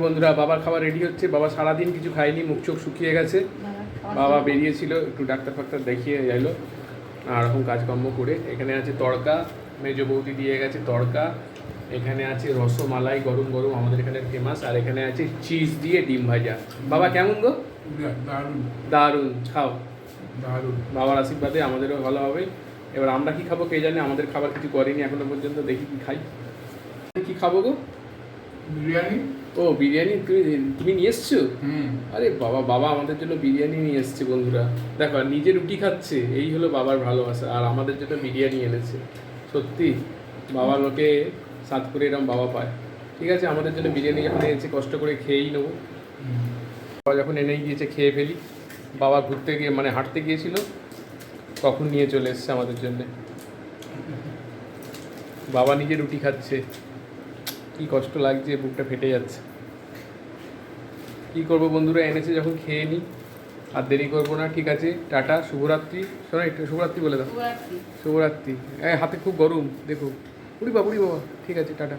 বন্ধুরা বাবার খাবার রেডি হচ্ছে। বাবা সারাদিন কিছু খায়নি মুখ চোখ শুকিয়ে গেছে। বাবা বেরিয়েছিল একটু ডাক্তার ফাক্তার দেখিয়ে এলো। আর রকম কাজকর্ম করে। এখানে আছে তড়কা মেজ বৌদি দিয়ে গেছে তড়কা। এখানে আছে রসমালাই গরম গরম আমাদের এখানে ফেমাস আর এখানে আছে চিজ দিয়ে ডিম ভাজা। বাবা কেমন গো? দারুণ। দারুণ খাও। দারুণ। বাবার আশীর্বাদে আমাদেরও ভালো হবে। এবার আমরা কি খাব কে জানে? আমাদের খাবার কিছু করেনি এখনও পর্যন্ত দেখি কি খাই। কি খাব গো? বিরিয়ানি? ও বিরিয়ানি তুমি তুমি নিয়ে এসছো? হুম। আরে বাবা বাবা আমাদের জন্য বিরিয়ানি নিয়ে এসছে বন্ধুরা। দেখো নিজে রুটি খাচ্ছে এই হলো বাবার ভালোবাসা আর আমাদের জন্য বিরিয়ানি এনেছে। সত্যি বাবা লোকে সাত করে এরম বাবা পায়। ঠিক আছে আমাদের জন্য বিরিয়ানি যখন এনেছে কষ্ট করে খেয়েই নেব। বাবা যখন এনেই গিয়েছে খেয়ে ফেলি। বাবা ঘুরতে গিয়ে মানে হাঁটতে গিয়েছিল কখন নিয়ে চলে এসছে আমাদের জন্যে। বাবা নিজে রুটি খাচ্ছে। কি কষ্ট লাগছে বুকটা ফেটে যাচ্ছে। কি করব বন্ধুরা এনেছে যখন খেয়ে নিই আর দেরি করব না ঠিক আছে টাটা শুভরাত্রি। শোনা একটু শুভরাত্রি বলে দাও। শুভরাত্রি। হ্যাঁ হাতে খুব গরম দেখো। উড়ি বাবা উড়ি বাবা। ঠিক আছে টাটা।